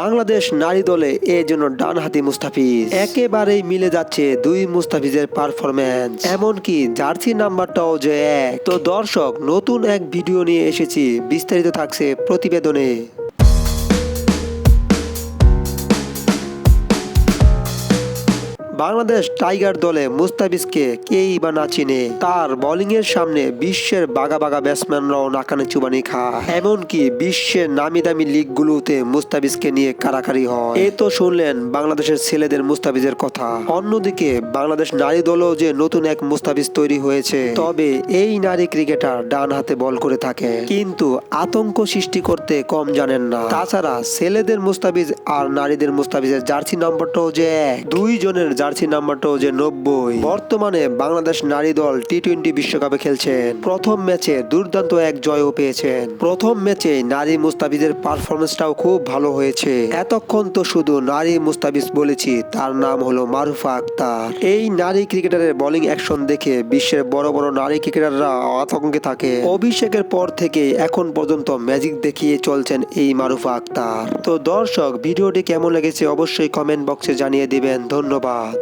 বাংলাদেশ নারী দলে এর জন্য ডানহাতি মুস্তাফিজ। একেবারেই মিলে যাচ্ছে দুই মুস্তাফিজের পারফরম্যান্স এমনকি জার্সি নাম্বারটাও যে এক। তো দর্শক, নতুন এক ভিডিও নিয়ে এসেছি। বিস্তারিত থাকছে প্রতিবেদনে। বাংলাদেশ টাইগার দলে মুস্তাফিজকে কেই বা না চিনে, তার বোলিং এর সামনে বিশ্বের বাগা বাগা ব্যাটসম্যানরাও নাকানে চুবানি খায়। এমনকি বিশ্বের নামি দামি লিগগুলোতে মুস্তাফিজকে নিয়ে কারাকারি হয়। এ তো শুনলেন বাংলাদেশের ছেলেদের মুস্তাফিজের কথা। অন্যদিকে বাংলাদেশ নারী দলও যে নতুন এক মুস্তাফিজ তৈরি হয়েছে, তবে এই নারী ক্রিকেটার ডান হাতে বল করে থাকে। কিন্তু আতঙ্ক সৃষ্টি করতে কম জানেন না। তাছাড়া ছেলেদের মুস্তাফিজ আর নারীদের মুস্তাফিজের জার্সি নম্বরটাও যে দুই জনের জার্সি নাম্বারটাও যে নব্বই। বর্তমানে বাংলাদেশ নারী দল টি টোয়েন্টি বিশ্বকাপে খেলছেন। প্রথম ম্যাচে দুর্দান্ত এক জয়ও পেয়েছেন। প্রথম ম্যাচে নারী মুস্তাফিজের পারফরমেন্সটাও খুব ভালো হয়েছে। এতক্ষণ তো শুধু নারী মুস্তাফিজ বলেছি, তার নাম হলো মারুফা আক্তার। এই নারী ক্রিকেটারের বোলিং অ্যাকশন দেখে বিশ্বের বড় বড় নারী ক্রিকেটাররা আতঙ্কে থাকে। অভিষেকের পর থেকে এখন পর্যন্ত ম্যাজিক দেখিয়ে চলছেন এই মারুফা আক্তার। তো দর্শক, ভিডিওটি কেমন লেগেছে অবশ্যই কমেন্ট বক্সে জানিয়ে দিবেন। ধন্যবাদ।